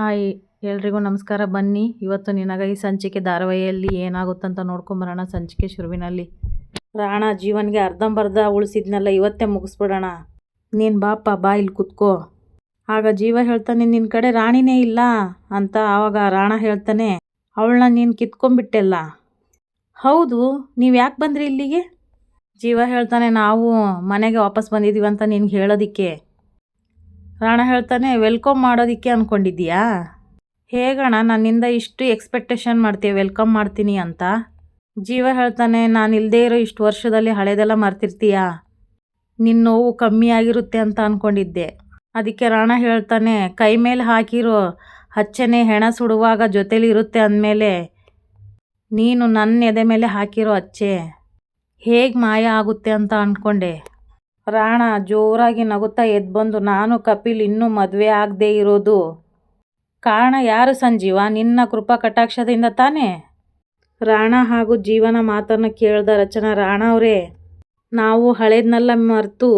Hi, ಎಲ್ರಿಗೂ ನಮಸ್ಕಾರ. ಬನ್ನಿ, ಇವತ್ತು ನಿನಗಾಗಿ ಸಂಚಿಕೆ ಧಾರಾವಾಹಿಯಲ್ಲಿ ಏನಾಗುತ್ತಂತ ನೋಡ್ಕೊಂಬರೋಣ ಸಂಚಿಕೆ ಶುರುವಿನಲ್ಲಿ. ರಾಣ, ಜೀವನ್ಗೆ ಅರ್ಧಂಬರ್ಧ ಉಳಿಸಿದ್ನಲ್ಲ, ಇವತ್ತೇ ಮುಗಿಸ್ಬಿಡೋಣ. ನೀನು ಬಾಪ, ಬಾ ಇಲ್ಲಿ ಕುತ್ಕೋ. ಆಗ ಜೀವ ಹೇಳ್ತಾನೆ ನಿನ್ನ ಕಡೆ ರಾಣಿನೇ ಇಲ್ಲ ಅಂತ. ಆವಾಗ ರಾಣ ಹೇಳ್ತಾನೆ, ಅವಳನ್ನ ನೀನು ಕಿತ್ಕೊಂಬಿಟ್ಟೆಲ್ಲ ಹೌದು, ನೀವು ಯಾಕೆ ಬಂದ್ರಿ ಇಲ್ಲಿಗೆ? ಜೀವ ಹೇಳ್ತಾನೆ, ನಾವು ಮನೆಗೆ ವಾಪಸ್ ಬಂದಿದ್ದೀವಿ ಅಂತ ನಿನ್ಗೆ ಹೇಳೋದಿಕ್ಕೆ. ರಾಣ ಹೇಳ್ತಾನೆ ವೆಲ್ಕಮ್ ಮಾಡೋದಿಕ್ಕೆ ಅಂದ್ಕೊಂಡಿದ್ದೀಯಾ ಹೇಗಣ, ನನ್ನಿಂದ ಇಷ್ಟು ಎಕ್ಸ್ಪೆಕ್ಟೇಷನ್ ಮಾಡ್ತೀಯ ವೆಲ್ಕಮ್ ಮಾಡ್ತೀನಿ ಅಂತ? ಜೀವ ಹೇಳ್ತಾನೆ, ನಾನು ಇಲ್ಲದೇ ಇರೋ ಇಷ್ಟು ವರ್ಷದಲ್ಲಿ ಹಳೆದೆಲ್ಲ ಮರ್ತಿರ್ತೀಯಾ? ನಿನ್ನ ನೋವು ಕಮ್ಮಿ ಆಗಿರುತ್ತೆ ಅಂತ ಅಂದ್ಕೊಂಡಿದ್ದೆ ಅದಕ್ಕೆ ರಾಣ ಹೇಳ್ತಾನೆ, ಕೈ ಮೇಲೆ ಹಾಕಿರೋ ಹಚ್ಚನೆ ಹೆಣ ಸುಡುವಾಗ ಜೊತೇಲಿ ಇರುತ್ತೆ ಅಂದಮೇಲೆ ನೀನು ನನ್ನ ಎದೆ ಮೇಲೆ ಹಾಕಿರೋ ಅಚ್ಚೆ ಹೇಗೆ ಮಾಯ ಆಗುತ್ತೆ ಅಂತ ಅಂದ್ಕೊಂಡೆ ರಾಣ ಜೋರಾಗಿ ನಗುತ್ತಾ ಎದ್ದು ಬಂದು ನಾನು ಕಪಿಲ್ ಇನ್ನೂ ಮದುವೆ ಆಗದೇ ಇರೋದು. ಕಾರಣ ಯಾರು ಸಂಜೀವ? ನಿನ್ನ ಕೃಪಾ ಕಟಾಕ್ಷದಿಂದ ತಾನೇ? ರಾಣ ಹಾಗೂ ಜೀವನ ಮಾತನ್ನು ಕೇಳ್ದ ರಚನಾ, ರಾಣ ಅವರೇ, ನಾವು ಹಳೇದನ್ನೆಲ್ಲ ಮರೆತು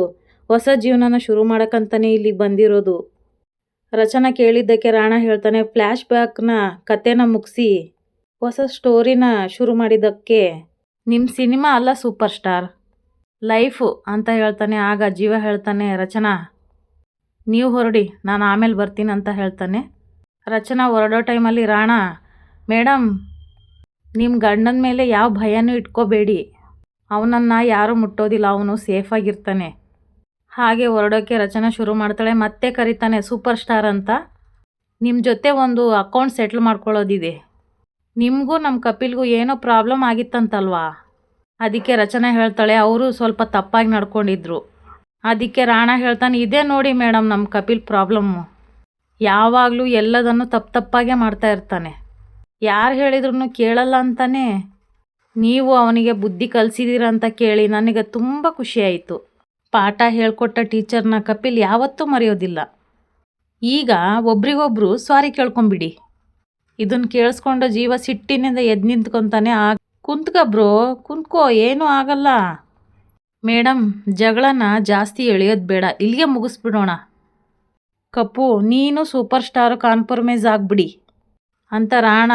ಹೊಸ ಜೀವನನ ಶುರು ಮಾಡೋಕ್ಕಂತಲೇ ಇಲ್ಲಿಗೆ ಬಂದಿರೋದು. ರಚನಾ ಕೇಳಿದ್ದಕ್ಕೆ ರಾಣ ಹೇಳ್ತಾನೆ, ಫ್ಲ್ಯಾಶ್ ಬ್ಯಾಕ್ನ ಕತೆನ ಮುಗಿಸಿ ಹೊಸ ಸ್ಟೋರಿನ ಶುರು ಮಾಡಿದ್ದಕ್ಕೆ ನಿಮ್ಮ ಸಿನಿಮಾ ಅಲ್ಲ ಸೂಪರ್ ಸ್ಟಾರ್. ಲೈಫು ಅಂತ ಹೇಳ್ತಾನೆ, ಆಗ ಜೀವ ಹೇಳ್ತಾನೆ, ರಚನಾ, ನೀವು ಹೊರಡಿ, ನಾನು ಆಮೇಲೆ ಬರ್ತೀನಿ ಅಂತ ಹೇಳ್ತಾನೆ. ರಚನಾ, ಹೊರಡೋ ಟೈಮಲ್ಲಿ, ರಾಣ ಮೇಡಮ್ ನಿಮ್ಮ ಗಂಡನ ಮೇಲೆ ಯಾವ ಭಯನೂ ಇಟ್ಕೋಬೇಡಿ. ಅವನನ್ನು ಯಾರೂ ಮುಟ್ಟೋದಿಲ್ಲ, ಅವನು ಸೇಫಾಗಿರ್ತಾನೆ ಹಾಗೆ ಹೊರಡೋಕ್ಕೆ ರಚನಾ ಶುರು ಮಾಡ್ತಾಳೆ, ಮತ್ತೆ ಕರೀತಾನೆ, ಸೂಪರ್ ಸ್ಟಾರ್ ಅಂತ. ನಿಮ್ಮ ಜೊತೆ ಒಂದು ಅಕೌಂಟ್ ಸೆಟ್ಲ್ ಮಾಡ್ಕೊಳ್ಳೋದಿದೆ. ನಿಮಗೂ ನಮ್ಮ ಕಪಿಲ್ಗೂ ಏನೋ ಪ್ರಾಬ್ಲಮ್ ಆಗಿತ್ತಂತಲ್ವಾ? ಅದಕ್ಕೆ ರಚನೆ ಹೇಳ್ತಾಳೆ, ಅವರು ಸ್ವಲ್ಪ ತಪ್ಪಾಗಿ ನಡ್ಕೊಂಡಿದ್ರು. ಅದಕ್ಕೆ ರಾಣ ಹೇಳ್ತಾನೆ, ಇದೇ ನೋಡಿ ಮೇಡಮ್ ನಮ್ಮ ಕಪಿಲ್ ಪ್ರಾಬ್ಲಮ್ಮು ಯಾವಾಗಲೂ ಎಲ್ಲದನ್ನು ತಪ್ಪು ತಪ್ಪಾಗೆ ಮಾಡ್ತಾ ಇರ್ತಾನೆ. ಯಾರು ಹೇಳಿದ್ರು ಕೇಳಲ್ಲ ಅಂತಾನೆ. ನೀವು ಅವನಿಗೆ ಬುದ್ಧಿ ಕಲಿಸಿದ್ದೀರ ಅಂತ ಕೇಳಿ ನನಗೆ ತುಂಬ ಖುಷಿಯಾಯಿತು ಪಾಠ ಹೇಳ್ಕೊಟ್ಟ ಟೀಚರ್ನ ಕಪಿಲ್ ಯಾವತ್ತೂ ಮರೆಯೋದಿಲ್ಲ. ಈಗ ಒಬ್ರಿಗೊಬ್ರು ಸಾರಿ ಕೇಳ್ಕೊಂಬಿಡಿ. ಇದನ್ನು ಕೇಳಿಸ್ಕೊಂಡು ಜೀವ ಸಿಟ್ಟಿನಿಂದ ಎದ್ದು ನಿಂತ್ಕೊತಾನೆ ಆ ಕುಂತ್ಕ ಬ್ರೋ, ಕುಂತ್ಕೋ, ಏನೂ ಆಗಲ್ಲ. ಮೇಡಮ್ ಜಗಳನ ಜಾಸ್ತಿ ಎಳೆಯೋದು ಬೇಡ. ಇಲ್ಲಿಗೆ ಮುಗಿಸ್ಬಿಡೋಣ. ಕಪ್ಪು, ನೀನು ಸೂಪರ್ ಸ್ಟಾರು ಕಾನ್ಫರ್ಮೈಸ್ ಆಗಿಬಿಡಿ. ಅಂತ ರಾಣ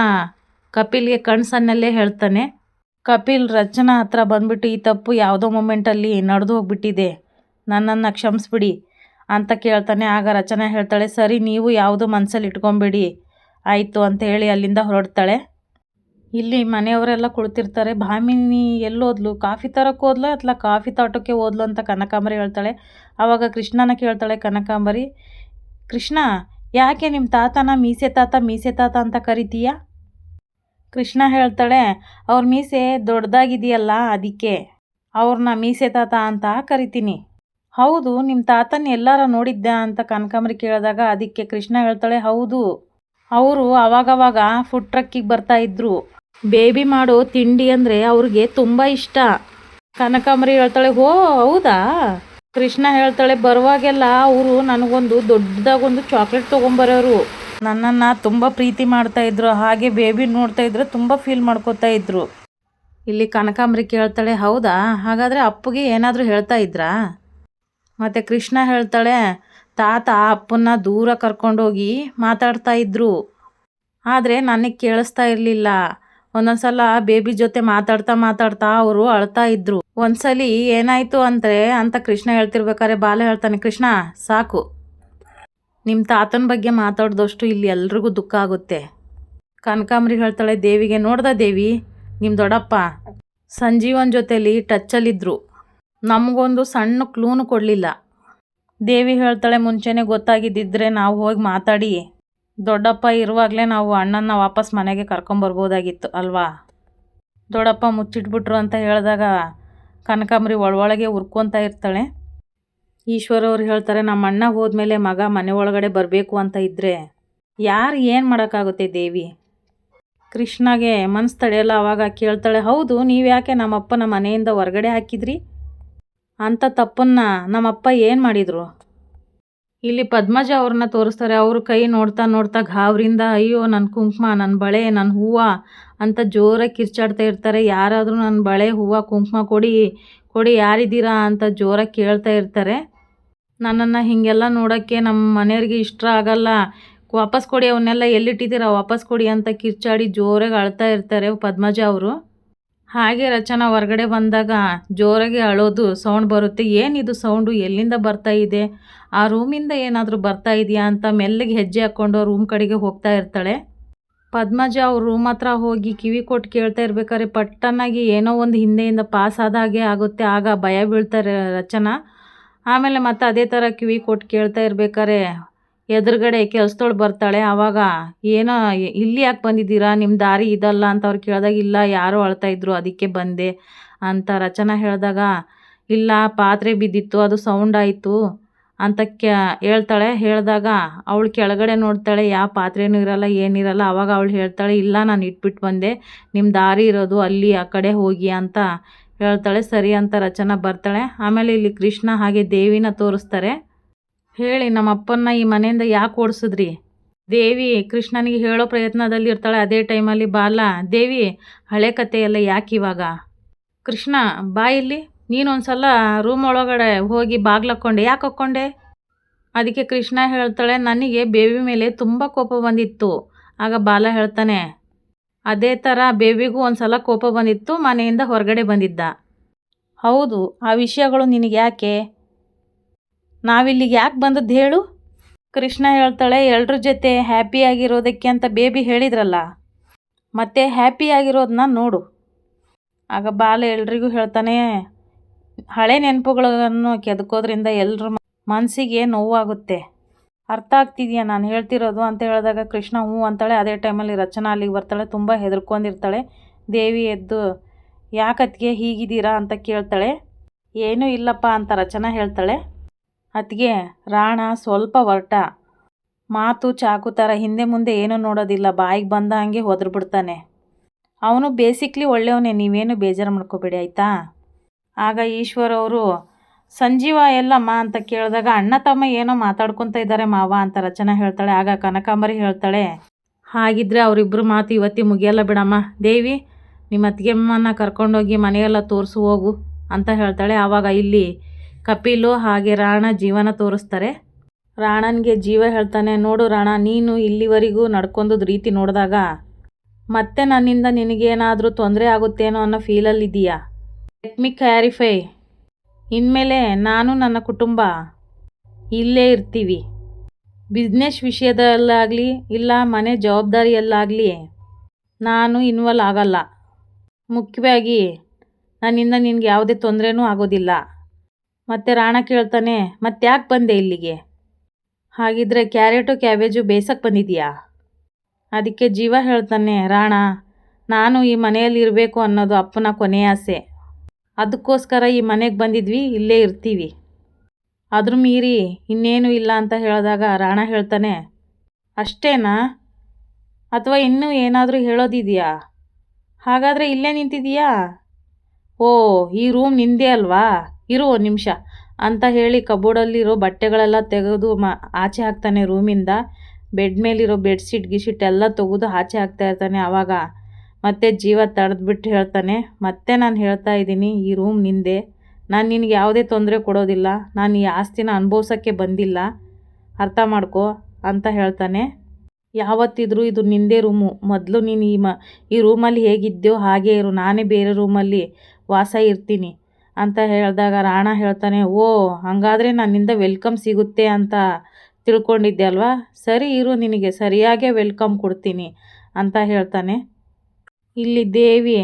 ಕಪಿಲ್ಗೆ ಕಣ್ಸನ್ನಲ್ಲೇ ಹೇಳ್ತಾನೆ. ಕಪಿಲ್ ರಚನಾ ಹತ್ರ ಬಂದ್ಬಿಟ್ಟು ಈ ತಪ್ಪು ಯಾವುದೋ ಮೂಮೆಂಟಲ್ಲಿ ನಡೆದು ಹೋಗ್ಬಿಟ್ಟಿದೆ. ನನ್ನನ್ನು ಕ್ಷಮಿಸ್ಬಿಡಿ ಅಂತ ಕೇಳ್ತಾನೆ. ಆಗ ರಚನಾ ಹೇಳ್ತಾಳೆ, ಸರಿ, ನೀವು ಯಾವುದು ಮನಸ್ಸಲ್ಲಿ ಇಟ್ಕೊಂಬೇಡಿ. ಆಯಿತು ಅಂತ ಹೇಳಿ ಅಲ್ಲಿಂದ ಹೊರಡ್ತಾಳೆ. ಇಲ್ಲಿ ಮನೆಯವರೆಲ್ಲ ಕುಳಿತಿರ್ತಾರೆ. ಭಾಮಿನಿ ಎಲ್ಲೋದ್ಲು. ಕಾಫಿ ತರಕ್ಕೆ ಹೋದ್ಲ ಅಥವಾ ಕಾಫಿ ತೋಟಕ್ಕೆ ಹೋದ್ಲು ಅಂತ ಕನಕಾಂಬರಿ ಹೇಳ್ತಾಳೆ. ಆವಾಗ ಕೃಷ್ಣನ ಕೇಳ್ತಾಳೆ ಕನಕಾಂಬರಿ, ಕೃಷ್ಣ, ಯಾಕೆ ನಿಮ್ಮ ತಾತನ ಮೀಸೆ ತಾತ ಮೀಸೆ ತಾತ ಅಂತ ಕರಿತೀಯ? ಕೃಷ್ಣ ಹೇಳ್ತಾಳೆ, ಅವ್ರ ಮೀಸೆ ದೊಡ್ಡದಾಗಿದೆಯಲ್ಲ ಅದಕ್ಕೆ. ಅವ್ರನ್ನ ಮೀಸೆ ತಾತ ಅಂತ ಕರಿತೀನಿ. ಹೌದು ನಿಮ್ಮ ತಾತನ ಎಲ್ಲಾರ ನೋಡಿದ್ದ ಅಂತ ಕನಕಾಂಬರಿ ಕೇಳಿದಾಗ ಅದಕ್ಕೆ ಕೃಷ್ಣ ಹೇಳ್ತಾಳೆ, ಹೌದು. ಅವರು ಅವಾಗವಾಗ ಫುಡ್ ಟ್ರಕ್ಕಿಗೆ ಬರ್ತಾ ಇದ್ರು. ಬೇಬಿ ಮಾಡೋ ತಿಂಡಿ ಅಂದರೆ ಅವ್ರಿಗೆ ತುಂಬ ಇಷ್ಟ. ಕನಕಾಂಬರಿ ಹೇಳ್ತಾಳೆ, ಹೋ, ಹೌದಾ? ಕೃಷ್ಣ ಹೇಳ್ತಾಳೆ, ಬರುವಾಗೆಲ್ಲ ಅವರು ನನಗೊಂದು ದೊಡ್ಡದಾಗೊಂದು ಚಾಕ್ಲೇಟ್ ತೊಗೊಂಬರೋರು. ನನ್ನನ್ನು ತುಂಬ ಪ್ರೀತಿ ಮಾಡ್ತಾಯಿದ್ರು ಹಾಗೆ ಬೇಬಿ ನೋಡ್ತಾ ಇದ್ರೆ ತುಂಬ ಫೀಲ್ ಮಾಡ್ಕೋತಾ ಇದ್ರು. ಇಲ್ಲಿ ಕನಕಾಂಬರಿ ಕೇಳ್ತಾಳೆ, ಹೌದಾ? ಹಾಗಾದರೆ ಅಪ್ಪಗೆ ಏನಾದರೂ ಹೇಳ್ತಾ ಇದ್ರಾ? ಮತ್ತು ಕೃಷ್ಣ ಹೇಳ್ತಾಳೆ ತಾತ ಅಪ್ಪನ್ನ ದೂರ ಕರ್ಕೊಂಡೋಗಿ ಮಾತಾಡ್ತಾ ಇದ್ರು. ಆದರೆ ನನಗೆ ಕೇಳಿಸ್ತಾ ಇರಲಿಲ್ಲ. ಒಂದೊಂದ್ಸಲ ಬೇಬಿ ಜೊತೆ ಮಾತಾಡ್ತಾ ಮಾತಾಡ್ತಾ ಅವರು ಅಳ್ತಾ ಇದ್ರು. ಒಂದ್ಸಲಿ ಏನಾಯ್ತು ಅಂದರೆ ಅಂತ ಕೃಷ್ಣ ಹೇಳ್ತಿರ್ಬೇಕಾದ್ರೆ ಬಾಲ ಹೇಳ್ತಾನೆ, ಕೃಷ್ಣ, ಸಾಕು. ನಿಮ್ಮ ತಾತನ ಬಗ್ಗೆ ಮಾತಾಡ್ದಷ್ಟು ಇಲ್ಲಿ ಎಲ್ರಿಗೂ ದುಃಖ ಆಗುತ್ತೆ. ಕನಕಾಂಬ್ರಿ ಹೇಳ್ತಾಳೆ, ದೇವಿಗೆ ನೋಡ್ದ ದೇವಿ ನಿಮ್ಮ ದೊಡ್ಡಪ್ಪ ಸಂಜೀವನ್ ಜೊತೆಲಿ ಟಚ್ಚಲ್ಲಿದ್ದರು ನಮಗೊಂದು ಸಣ್ಣ ಕ್ಲೂನು ಕೊಡಲಿಲ್ಲ. ದೇವಿ ಹೇಳ್ತಾಳೆ, ಮುಂಚೆನೇ ಗೊತ್ತಾಗಿದ್ದಿದ್ರೆ ನಾವು ಹೋಗಿ ಮಾತಾಡಿ. ದೊಡ್ಡಪ್ಪ ಇರುವಾಗಲೇ ನಾವು ಅಣ್ಣನ ವಾಪಸ್ ಮನೆಗೆ ಕರ್ಕೊಂಬರ್ಬೋದಾಗಿತ್ತು ಅಲ್ವಾ? ದೊಡ್ಡಪ್ಪ ಮುಚ್ಚಿಟ್ಬಿಟ್ರು ಅಂತ ಹೇಳಿದಾಗ ಕನಕಾಂಬರಿ ಒಳೊಳಗೆ ಉರ್ಕೊತಾ ಇರ್ತಾಳೆ. ಈಶ್ವರವ್ರು ಹೇಳ್ತಾರೆ, ನಮ್ಮ ಅಣ್ಣ ಹೋದ್ಮೇಲೆ ಮಗ ಮನೆ ಒಳಗಡೆ ಬರಬೇಕು ಅಂತ ಇದ್ದರೆ ಯಾರು ಏನು ಮಾಡೋಕ್ಕಾಗುತ್ತೆ ದೇವಿ? ಕೃಷ್ಣಗೆ ಮನಸ್ಸು ತಡೆಯಲ್ಲ, ಅವಾಗ ಕೇಳ್ತಾಳೆ, ಹೌದು ನೀವು ಯಾಕೆ ನಮ್ಮಪ್ಪನ ಮನೆಯಿಂದ ಹೊರಗಡೆ ಹಾಕಿದ್ರಿ? ಅಂಥ ತಪ್ಪನ್ನು ನಮ್ಮಪ್ಪ ಏನು ಮಾಡಿದರು? ಇಲ್ಲಿ ಪದ್ಮಜ ಅವ್ರನ್ನ ತೋರಿಸ್ತಾರೆ, ಅವರು ಕೈ ನೋಡ್ತಾ ನೋಡ್ತಾ ಗಾವ್ರಿಂದ, ಅಯ್ಯೋ ನನ್ನ ಕುಂಕುಮ ನನ್ನ ಬಳೆ ನನ್ನ ಹೂವು ಅಂತ ಜೋರಾಗಿ ಕಿರ್ಚಾಡ್ತಾ ಇರ್ತಾರೆ. ಯಾರಾದರೂ ನನ್ನ ಬಳೆ, ಹೂವು, ಕುಂಕುಮ ಕೊಡಿ ಕೊಡಿ, ಯಾರಿದ್ದೀರಾ ಅಂತ ಜೋರಾಗಿ ಕೇಳ್ತಾ ಇರ್ತಾರೆ. ನನ್ನನ್ನು ಹೀಗೆಲ್ಲ ನೋಡೋಕ್ಕೆ ನಮ್ಮ ಮನೆಯವ್ರಿಗೆ ಇಷ್ಟ ಆಗಲ್ಲ. ವಾಪಸ್ ಕೊಡಿ ಅವನ್ನೆಲ್ಲ ಎಲ್ಲಿಟ್ಟಿದ್ದೀರಾ, ವಾಪಸ್ ಕೊಡಿ ಅಂತ ಕಿರ್ಚಾಡಿ ಜೋರಾಗಿ ಅಳ್ತಾ ಇರ್ತಾರೆ ಪದ್ಮಜ ಅವರು. ಹಾಗೆ ರಚನಾ ಹೊರಗಡೆ ಬಂದಾಗ ಜೋರಾಗಿ ಅಳೋದು ಸೌಂಡ್ ಬರುತ್ತೆ. ಏನಿದು ಸೌಂಡು ಎಲ್ಲಿಂದ ಬರ್ತಾ ಇದೆ? ಆ ರೂಮಿಂದ ಏನಾದರೂ ಬರ್ತಾ ಇದೆಯಾ ಅಂತ ಮೆಲ್ಲಗೆ ಹೆಜ್ಜೆ ಹಾಕ್ಕೊಂಡು ರೂಮ್ ಕಡೆಗೆ ಹೋಗ್ತಾ ಇರ್ತಾಳೆ. ಪದ್ಮಜ ಅವ್ರ ರೂಮ್ ಹತ್ರ ಹೋಗಿ ಕಿವಿ ಕೊಟ್ಟು ಕೇಳ್ತಾ ಇರ್ಬೇಕಾದ್ರೆ ಪಟ್ಟನಾಗಿ ಏನೋ ಒಂದು ಹಿಂದೆಯಿಂದ ಪಾಸ್ ಆದ ಹಾಗೆ ಆಗುತ್ತೆ. ಆಗ ಭಯ ಬೀಳ್ತಾರೆ ರಚನಾ. ಆಮೇಲೆ ಮತ್ತೆ ಅದೇ ಥರ ಕಿವಿ ಕೊಟ್ಟು ಕೇಳ್ತಾ ಇರ್ಬೇಕಾದ್ರೆ ಎದುರುಗಡೆ ಕೆಲ್ಸದೋಳು ಬರ್ತಾಳೆ ಆವಾಗ ಏನೋ ಇಲ್ಲಿ ಯಾಕೆ ಬಂದಿದ್ದೀರಾ? ನಿಮ್ಮ ದಾರಿ ಇದಲ್ಲ ಅಂತ ಅವ್ರು ಕೇಳಿದಾಗ, ಇಲ್ಲ, ಯಾರೋ ಅಳ್ತಾ ಇದ್ರು, ಅದಕ್ಕೆ ಬಂದೆ ಅಂತ ರಚನಾ ಹೇಳಿದಾಗ, ಇಲ್ಲ, ಪಾತ್ರೆ ಬಿದ್ದಿತ್ತು, ಅದು ಸೌಂಡ್ ಆಯಿತು ಅಂತ ಕ್ಯಾ ಹೇಳ್ತಾಳೆ. ಹೇಳಿದಾಗ ಅವಳು ಕೆಳಗಡೆ ನೋಡ್ತಾಳೆ ಯಾವ ಪಾತ್ರೆನೂ ಇರಲ್ಲ ಏನಿರಲ್ಲ ಅವಾಗ ಅವಳು ಹೇಳ್ತಾಳೆ, ಇಲ್ಲ, ನಾನು ಇಟ್ಬಿಟ್ಟು ಬಂದೆ. ನಿಮ್ಮ ದಾರಿ ಇರೋದು ಅಲ್ಲಿ, ಆ ಕಡೆ ಹೋಗಿ ಅಂತ ಹೇಳ್ತಾಳೆ. ಸರಿ ಅಂತ ರಚನಾ ಬರ್ತಾಳೆ. ಆಮೇಲೆ ಇಲ್ಲಿ ಕೃಷ್ಣ ಹಾಗೆ ದೇವಿನ ತೋರಿಸ್ತಾರೆ. ಹೇಳಿ ನಮ್ಮ ಅಪ್ಪನ್ನ ಈ ಮನೆಯಿಂದ ಯಾಕೆ ಓಡಿಸಿದ್ರಿ? ದೇವಿ, ಕೃಷ್ಣನಿಗೆ ಹೇಳೋ ಪ್ರಯತ್ನದಲ್ಲಿ ಇರ್ತಾಳೆ ಅದೇ ಟೈಮಲ್ಲಿ ಬಾಲ. ದೇವಿ, ಹಳೆ ಕಥೆಯೆಲ್ಲ ಯಾಕೆ ಇವಾಗ? ಕೃಷ್ಣ, ಬಾ ಇಲ್ಲಿ. ನೀನು ಒಂದು ಸಲ ರೂಮ್ ಒಳಗಡೆ ಹೋಗಿ ಬಾಗ್ಲಕ್ಕೊಂಡೆ ಯಾಕೆ ಹಾಕ್ಕೊಂಡೆ ಅದಕ್ಕೆ ಕೃಷ್ಣ ಹೇಳ್ತಾಳೆ, ನನಗೆ ಬೇಬಿ ಮೇಲೆ ತುಂಬ ಕೋಪ ಬಂದಿತ್ತು. ಆಗ ಬಾಲ ಹೇಳ್ತಾನೆ, ಅದೇ ಥರ ಬೇಬಿಗೂ ಒಂದು ಸಲ ಕೋಪ ಬಂದಿತ್ತು, ಮನೆಯಿಂದ ಹೊರಗಡೆ ಬಂದಿದ್ದ. ಹೌದು, ಆ ವಿಷಯಗಳು ನಿನಗೆ ಯಾಕೆ ನಾವಿಲ್ಲಿಗೆ ಯಾಕೆ ಬಂದದ್ದು ಹೇಳು? ಕೃಷ್ಣ ಹೇಳ್ತಾಳೆ, ಎಲ್ರ ಜೊತೆ ಹ್ಯಾಪಿಯಾಗಿರೋದಕ್ಕೆ ಅಂತ ಬೇಬಿ ಹೇಳಿದ್ರಲ್ಲ. ಮತ್ತೆ ಹ್ಯಾಪಿಯಾಗಿರೋದನ್ನ ನೋಡು. ಆಗ ಬಾಲ ಎಲ್ರಿಗೂ ಹೇಳ್ತಾನೆ, ಹಳೆ ನೆನಪುಗಳನ್ನು ಕೆದಕೋದ್ರಿಂದ ಎಲ್ಲರ ಮನಸ್ಸಿಗೆ ನೋವಾಗುತ್ತೆ. ಅರ್ಥ ಆಗ್ತಿದೆಯಾ? ನಾನು ಹೇಳ್ತಿರೋದು ಅಂತ ಹೇಳಿದಾಗ ಕೃಷ್ಣ ಹ್ಞೂ ಅಂತಾಳೆ. ಅದೇ ಟೈಮಲ್ಲಿ ರಚನಾ ಅಲ್ಲಿಗೆ ಬರ್ತಾಳೆ, ತುಂಬ ಹೆದರ್ಕೊಂಡಿರ್ತಾಳೆ. ದೇವಿ ಎದ್ದು ಯಾಕತ್ತಿಗೆ ಹೀಗಿದ್ದೀರಾ? ಅಂತ ಕೇಳ್ತಾಳೆ. ಏನೂ ಇಲ್ಲಪ್ಪ ಅಂತ ರಚನಾ ಹೇಳ್ತಾಳೆ. ಅತ್ತಿಗೆ, ರಾಣ ಸ್ವಲ್ಪ ಹೊರಟ. ಮಾತು ಚಾಕು ಥರ ಹಿಂದೆ ಮುಂದೆ ಏನೂ ನೋಡೋದಿಲ್ಲ, ಬಾಯಿಗೆ ಬಂದ ಹಾಗೆ ಹೊದ್ರು ಬಿಡ್ತಾನೆ. ಅವನು ಬೇಸಿಕ್ಲಿ ಒಳ್ಳೆಯವನೇ, ನೀವೇನು ಬೇಜಾರು ಮಾಡ್ಕೋಬೇಡಿ, ಆಯಿತಾ? ಆಗ ಈಶ್ವರ್ ಅವರು, ಸಂಜೀವ ಎಲ್ಲಮ್ಮ ಅಂತ ಕೇಳಿದಾಗ, ಅಣ್ಣ ತಮ್ಮ ಏನೋ ಮಾತಾಡ್ಕೊತ ಇದ್ದಾರೆ ಮಾವ ಅಂತ ರಚನಾ ಹೇಳ್ತಾಳೆ. ಆಗ ಕನಕಾಂಬರಿ ಹೇಳ್ತಾಳೆ, ಹಾಗಿದ್ರೆ ಅವರಿಬ್ಬರು ಮಾತು ಇವತ್ತಿ ಮುಗಿಯಲ್ಲ ಬಿಡಮ್ಮ. ದೇವಿ ನಿಮ್ಮ ಅತ್ತಿಗೆಮ್ಮನ ಕರ್ಕೊಂಡೋಗಿ ಮನೆಯೆಲ್ಲ ತೋರಿಸು, ಹೋಗು ಅಂತ ಹೇಳ್ತಾಳೆ. ಆವಾಗ ಇಲ್ಲಿ ಕಪಿಲು ಹಾಗೆ ರಾಣ ಜೀವನ ತೋರಿಸ್ತಾರೆ. ರಾಣನಿಗೆ ಜೀವ ಹೇಳ್ತಾನೆ, ನೋಡು ರಾಣ, ನೀನು ಇಲ್ಲಿವರೆಗೂ ನಡ್ಕೊಂಡದ ರೀತಿ ನೋಡಿದಾಗ ಮತ್ತೆ ನನ್ನಿಂದ ನಿನಗೇನಾದರೂ ತೊಂದರೆ ಆಗುತ್ತೇನೋ ಅನ್ನೋ ಫೀಲಲ್ಲಿದ್ದೀಯಾ? ಲೆಟ್ ಮಿ ಕ್ಲಾರಿಫೈ ಇನ್ಮೇಲೆ ನಾನು ನನ್ನ ಕುಟುಂಬ ಇಲ್ಲೇ ಇರ್ತೀವಿ. ಬಿಸ್ನೆಸ್ ವಿಷಯದಲ್ಲಾಗಲಿ ಇಲ್ಲ ಮನೆ ಜವಾಬ್ದಾರಿಯಲ್ಲಾಗಲಿ ನಾನು ಇನ್ವಾಲ್ವ್ ಆಗಲ್ಲ. ಮುಖ್ಯವಾಗಿ ನನ್ನಿಂದ ನಿನಗೆ ಯಾವುದೇ ತೊಂದರೆನೂ ಆಗೋದಿಲ್ಲ. ಮತ್ತು ರಾಣ ಕೇಳ್ತಾನೆ, ಮತ್ತೆ ಯಾಕೆ ಬಂದೆ ಇಲ್ಲಿಗೆ? ಹಾಗಿದ್ರೆ ಕ್ಯಾರೆಟು ಕ್ಯಾಬೇಜು ಬೇಸಕ್ಕೆ ಬಂದಿದೆಯಾ? ಅದಕ್ಕೆ ಜೀವ ಹೇಳ್ತಾನೆ, ರಾಣ, ನಾನು ಈ ಮನೆಯಲ್ಲಿ ಇರಬೇಕು ಅನ್ನೋದು ಅಪ್ಪನ ಕೊನೆ ಆಸೆ. ಅದಕ್ಕೋಸ್ಕರ ಈ ಮನೆಗೆ ಬಂದಿದ್ವಿ, ಇಲ್ಲೇ ಇರ್ತೀವಿ. ಅದ್ರ ಮೀರಿ ಇನ್ನೇನು ಇಲ್ಲ ಅಂತ ಹೇಳಿದಾಗ ರಾಣ ಹೇಳ್ತಾನೆ, ಅಷ್ಟೇನಾ? ಅಥವಾ ಇನ್ನೂ ಏನಾದರೂ ಹೇಳೋದಿದೆಯಾ? ಹಾಗಾದರೆ ಇಲ್ಲೇ ನಿಂತಿದೀಯಾ ಓ, ಈ ರೂಮ್ ನಿಂದೇ ಅಲ್ವಾ? ಇರು ಒಂದು ನಿಮಿಷ. ಅಂತ ಹೇಳಿ ಕಬೋರ್ಡಲ್ಲಿರೋ ಬಟ್ಟೆಗಳೆಲ್ಲ ತೆಗೆದು ಮ, ಆಚೆ ಹಾಕ್ತಾನೆ ರೂಮಿಂದ. ಬೆಡ್ ಮೇಲಿರೋ ಬೆಡ್ಶೀಟ್ ಗಿಶೀಟ್ ಎಲ್ಲ ತೆಗೆದು ಆಚೆ ಹಾಕ್ತಾ ಇರ್ತಾನೆ ಆವಾಗ ಮತ್ತೆ ಜೀವ ತಡೆದ್ಬಿಟ್ಟು ಹೇಳ್ತಾನೆ, ಮತ್ತೆ ನಾನು ಹೇಳ್ತಾ ಇದ್ದೀನಿ ಈ ರೂಮ್ ನಿಂದೆ. ನಾನು ನಿನಗೆ ಯಾವುದೇ ತೊಂದರೆ ಕೊಡೋದಿಲ್ಲ. ನಾನು ಈ ಆಸ್ತಿನ ಅನುಭವಿಸೋಕ್ಕೆ ಬಂದಿಲ್ಲ. ಅರ್ಥ ಮಾಡ್ಕೊ, ಅಂತ ಹೇಳ್ತಾನೆ. ಯಾವತ್ತಿದ್ರೂ ಇದು ನಿಂದೇ ರೂಮು. ಮೊದಲು ನೀನು ಈ ಮ, ಈ ರೂಮಲ್ಲಿ ಹೇಗಿದ್ದೆಯೋ ಹಾಗೇ ಇರು. ನಾನೇ ಬೇರೆ ರೂಮಲ್ಲಿ ವಾಸ ಇರ್ತೀನಿ. ಅಂತ ಹೇಳಿದಾಗ ರಾಣ ಹೇಳ್ತಾನೆ, ಓ, ಹಾಗಾದರೆ ನನ್ನಿಂದ ವೆಲ್ಕಮ್ ಸಿಗುತ್ತೆ ಅಂತ ತಿಳ್ಕೊಂಡಿದ್ದೆ ಅಲ್ವಾ? ಸರಿ ಇರು, ನಿನಗೆ ಸರಿಯಾಗೇ ವೆಲ್ಕಮ್ ಕೊಡ್ತೀನಿ ಅಂತ ಹೇಳ್ತಾನೆ. ಇಲ್ಲಿ ದೇವಿ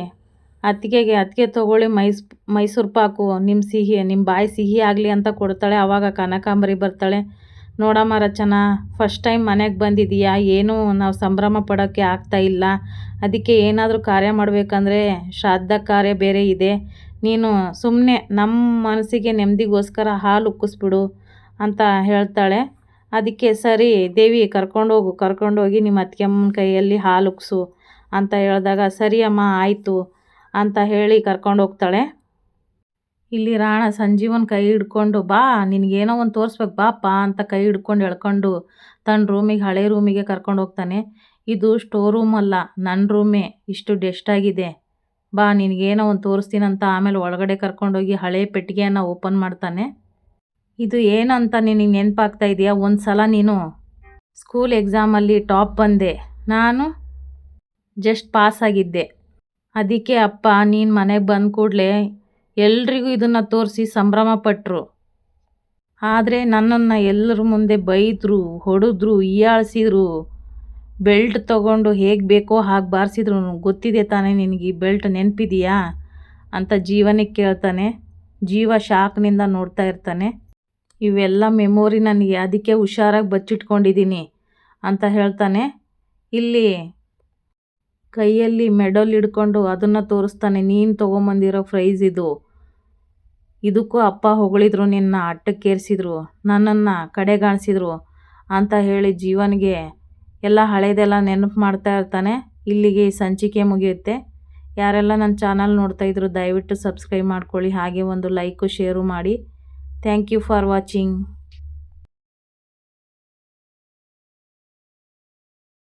ಅತ್ತಿಗೆಗೆ, ಅತ್ತಿಗೆ ತೊಗೊಳ್ಳಿ, ಮೈಸ್, ಮೈಸೂರು ಪಾಕು ನಿಮ್ಮ ಸಿಹಿ ನಿಮ್ಮ ಬಾಯಿ ಸಿಹಿ ಆಗಲಿ ಅಂತ ಕೊಡ್ತಾಳೆ. ಆವಾಗ ಕನಕಾಂಬರಿ ಬರ್ತಾಳೆ. ನೋಡಮ್ಮ ರಚನಾ, ಫಸ್ಟ್ ಟೈಮ್ ಮನೆಗೆ ಬಂದಿದೀಯಾ? ಏನೂ, ನಾವು ಸಂಭ್ರಮ ಪಡೋಕ್ಕೆ ಆಗ್ತಾ ಇಲ್ಲ. ಅದಕ್ಕೆ ಏನಾದರೂ ಕಾರ್ಯ ಮಾಡಬೇಕಂದ್ರೆ ಶ್ರಾದ್ದ ಕಾರ್ಯ ಬೇರೆ ಇದೆ. ನೀನು ಸುಮ್ಮನೆ ನಮ್ಮ ಮನಸ್ಸಿಗೆ ನೆಮ್ಮದಿಗೋಸ್ಕರ ಹಾಲು ಉಕ್ಕಿಸ್ಬಿಡು ಅಂತ ಹೇಳ್ತಾಳೆ. ಅದಕ್ಕೆ ಸರಿ, ದೇವಿ ಕರ್ಕೊಂಡೋಗು, ಕರ್ಕೊಂಡೋಗಿ ನಿಮ್ಮ ಅತ್ತಿಗೆಮ್ಮನ ಕೈಯಲ್ಲಿ ಹಾಲು ಉಕ್ಸು ಅಂತ ಹೇಳಿದಾಗ, ಸರಿ ಅಮ್ಮ, ಆಯಿತು ಅಂತ ಹೇಳಿ ಕರ್ಕೊಂಡೋಗ್ತಾಳೆ. ಇಲ್ಲಿ ರಾಣ ಸಂಜೀವನ ಕೈ ಹಿಡ್ಕೊಂಡು, ಬಾ, ನಿನಗೇನೋ ಒಂದು ತೋರಿಸ್ಬೇಕು, ಬಾಪ್ಪ ಅಂತ ಕೈ ಹಿಡ್ಕೊಂಡು ಎಳ್ಕೊಂಡು ತನ್ನ ರೂಮಿಗೆ ಹಳೆ ರೂಮಿಗೆ ಕರ್ಕೊಂಡು ಹೋಗ್ತಾನೆ ಇದು ಸ್ಟೋರ್ ರೂಮ್ ಅಲ್ಲ ನನ್ನ ರೂಮೇ ಇಷ್ಟು ಡೆಸ್ಟಾಗಿದೆ ಬಾ, ನಿನಗೇನೋ ಒಂದು ತೋರಿಸ್ತೀನಂತ ಆಮೇಲೆ ಒಳಗಡೆ ಕರ್ಕೊಂಡೋಗಿ ಹಳೆ ಪೆಟ್ಟಿಗೆಯನ್ನು ಓಪನ್ ಮಾಡ್ತಾನೆ. ಇದು ಏನಂತ ನಿನಗೆ ನೆನಪಾಗ್ತಾ ಇದೆಯಾ? ಒಂದು ಸಲ ನೀನು ಸ್ಕೂಲ್ ಎಕ್ಸಾಮಲ್ಲಿ ಟಾಪ್ ಬಂದೆ. ನಾನು ಜಸ್ಟ್ ಪಾಸ್ ಆಗಿದ್ದೆ. ಅದಕ್ಕೆ ಅಪ್ಪ, ನೀನು ಮನೆಗೆ ಬಂದ ಕೂಡಲೇ ಎಲ್ರಿಗೂ ಇದನ್ನು ತೋರಿಸಿ ಸಂಭ್ರಮ ಪಟ್ಟರು ಆದರೆ ನನ್ನನ್ನು ಎಲ್ಲರ ಮುಂದೆ ಬೈದರು, ಹೊಡೆದ್ರು, ಹೀಯಾಳಿಸಿದ್ರು. ಬೆಲ್ಟ್ ತಗೊಂಡು ಹೇಗೆ ಬೇಕೋ ಹಾಗೆ ಬಾರಿಸಿದ್ರು ಗೊತ್ತಿದೆ ತಾನೇ, ನಿನಗೆ ಈ ಬೆಲ್ಟ್ ನೆನಪಿದೆಯಾ? ಅಂತ ಜೀವನಿಗೆ ಕೇಳ್ತಾನೆ. ಜೀವ ಶಾಕ್ನಿಂದ ನೋಡ್ತಾ ಇರ್ತಾನೆ. ಇವೆಲ್ಲ ಮೆಮೊರಿ ನನಗೆ ಅದಕ್ಕೆ ಹುಷಾರಾಗಿ ಬಚ್ಚಿಟ್ಕೊಂಡಿದ್ದೀನಿ ಅಂತ ಹೇಳ್ತಾನೆ. ಇಲ್ಲಿ ಕೈಯಲ್ಲಿ ಮೆಡಲ್ ಹಿಡ್ಕೊಂಡು ಅದನ್ನು ತೋರಿಸ್ತಾನೆ, ನೀನು ತೊಗೊಂಬಂದಿರೋ ಪ್ರೈಸ್ ಇದು. ಇದಕ್ಕೂ ಅಪ್ಪ ಹೊಗಳಿದ್ರು ನಿನ್ನ ಅಟ್ಟಕ್ಕೇರಿಸಿದ್ರು, ನನ್ನನ್ನು ಕಡೆಗಾಣಿಸಿದ್ರು ಅಂತ ಹೇಳಿ ಜೀವನಿಗೆ ಎಲ್ಲ ಹಳೆಯದೆಲ್ಲ ನೆನಪು ಮಾಡ್ತಾ ಇರ್ತಾನೆ. ಇಲ್ಲಿಗೆ ಸಂಚಿಕೆ ಮುಗಿಯುತ್ತೆ. ಯಾರೆಲ್ಲ ನನ್ನ ಚಾನಲ್ ನೋಡ್ತಾ ಇದ್ರು ದಯವಿಟ್ಟು ಸಬ್ಸ್ಕ್ರೈಬ್ ಮಾಡ್ಕೊಳ್ಳಿ. ಹಾಗೆ ಒಂದು ಲೈಕು, ಶೇರು ಮಾಡಿ. Thank you for watching.